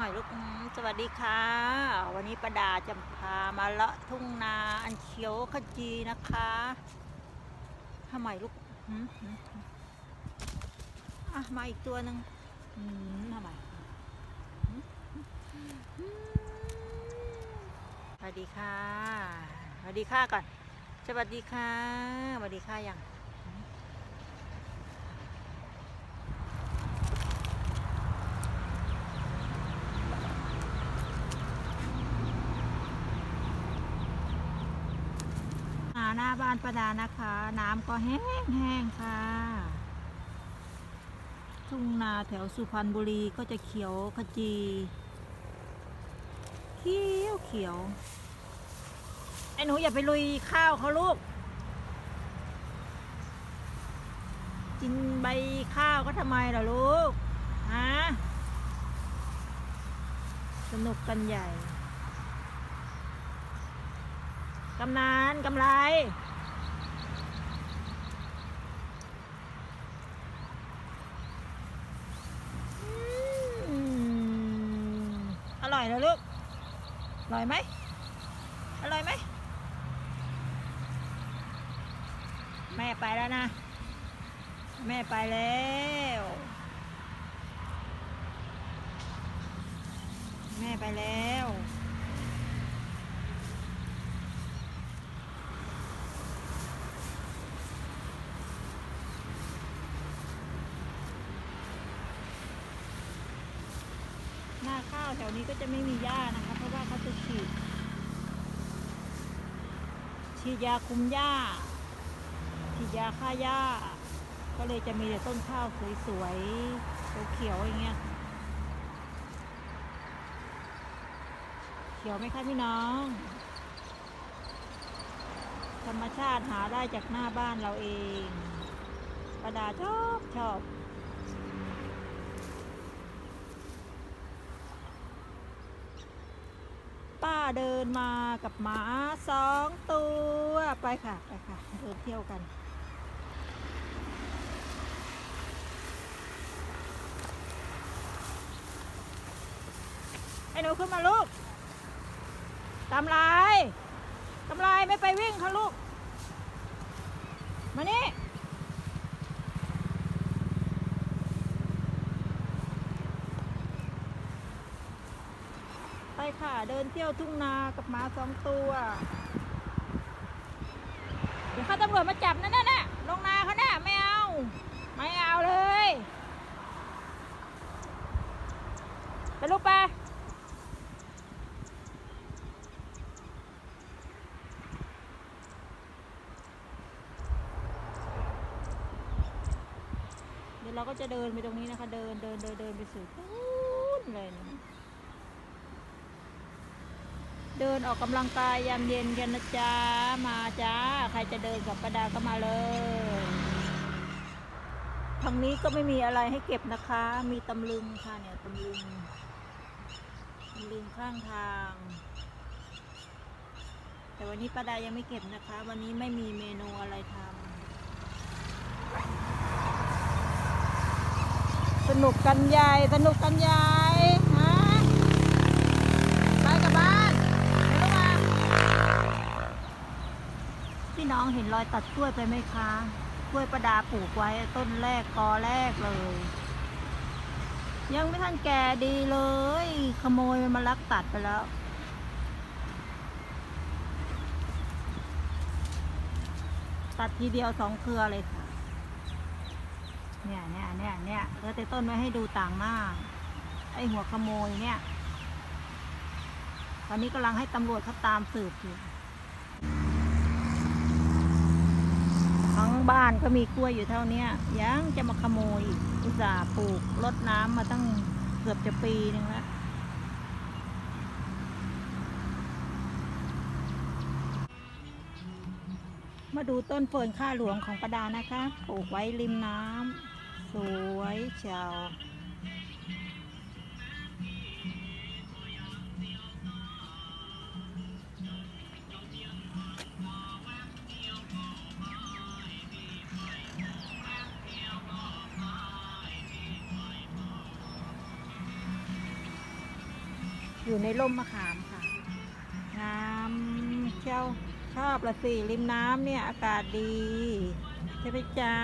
หน่อยลูกสวัสดีค่ะ วันนี้ประดาจะพามาเลาะทุ่งนาอันเขียวขจีนะคะทำไมลูกอะมาอีกตัวหนึ่งทำไมหืมหืมสวัสดีค่ะสวัสดีค่ะก่อนสวัสดีค่ะสวัสดีค่ะยัง หาหน้าบ้านประดานะคะ น้ำก็แห้งแห้งๆค่ะ ทุ่งนาแถวสุพรรณบุรีก็จะเขียวขจีเขียวเขียวไอ้หนูอย่าไปลุยข้าวเขาลูกกินใบข้าวก็ทำไมล่ะลูกฮะสนุกกันใหญ่ กำนันกำไร อร่อยนะลูก อร่อยไหม อร่อยไหม แม่ไปแล้วนะ แม่ไปแล้วแม่ไปแล้ว ข้าวแถวนี้ก็จะไม่มีหญ้านะคะ เพราะว่าเขาจะฉีด ฉีดยาคุมหญ้า ฉีดยาฆ่าหญ้า ก็เลยจะมีแต่ต้นข้าวสวยๆเขียวๆอย่างเงี้ยเขียวไหมคะพี่น้อง ธรรมชาติหาได้จากหน้าบ้านเราเองประดาชอบชอบ ป้า เดินมากับหมาสองตัวไปค่ะไปค่ะเดินเที่ยวกัน ไอ้หนูขึ้นมาลูกตำไรกำไรไม่ไปวิ่งค่ะลูก มานี่ ไป ค่ะ เดินเที่ยวทุ่งนากับหมาสองตัว เดี๋ยวเขาตำรวจมาจับนั่นน่ะลงนาเขาน่ะไม่เอา ไม่เอาเลยไปลูกไปเดี๋ยวเราก็จะเดินไปตรงนี้นะคะ เดินเดินเดินเดินไปสู่นู้นเลยนะ เดินออกกำลังกายยามเย็นกันนะจ๊ะ มาจ้า ใครจะเดินกับประดาก็มาเลยทางนี้ก็ไม่มีอะไรให้เก็บนะคะ มีตำลึงค่ะเนี่ยตำลึงตำลึงข้างทาง แต่วันนี้ประดายังไม่เก็บนะคะ วันนี้ไม่มีเมนูอะไรทำสนุกกันใหญ่สนุกกันใหญ่ฮะ ไปกลับบ้านเดี๋ยวมาพี่น้องเห็น รอยตัดกล้วยไปไหมคะ กล้วยประดาปลูกไว้ต้นแรกกอแรกเลย ยังไม่ทันแก่ดีเลย ขโมยมันมาลักตัดไปแล้วตัดทีเดียวสองเครือเลยค่ะ เนี่ยเนี่ยเนี่ยเนี่ยเหลือแต่ต้นไว้ให้ดูต่างหน้า ไอหัวขโมยเนี่ย ตอนนี้กำลังให้ตำรวจเขาตามสืบอยู่ ทั้งบ้านก็มีกล้วยอยู่เท่านี้ยังจะมาขโมยอีกอุตส่าห์ปลูกรดน้ำมาตั้งเกือบจะปีหนึ่งแล้วมาดูต้นเฟิร์นข้าหลวงของประดานะคะ ปลูกไว้ริมน้ำสวยเชียว อยู่ในร่มมะขามค่ะงามเชี่ยวชอบละสิริมน้ำเนี่ยอากาศดีใช่ไหมจ๊ะ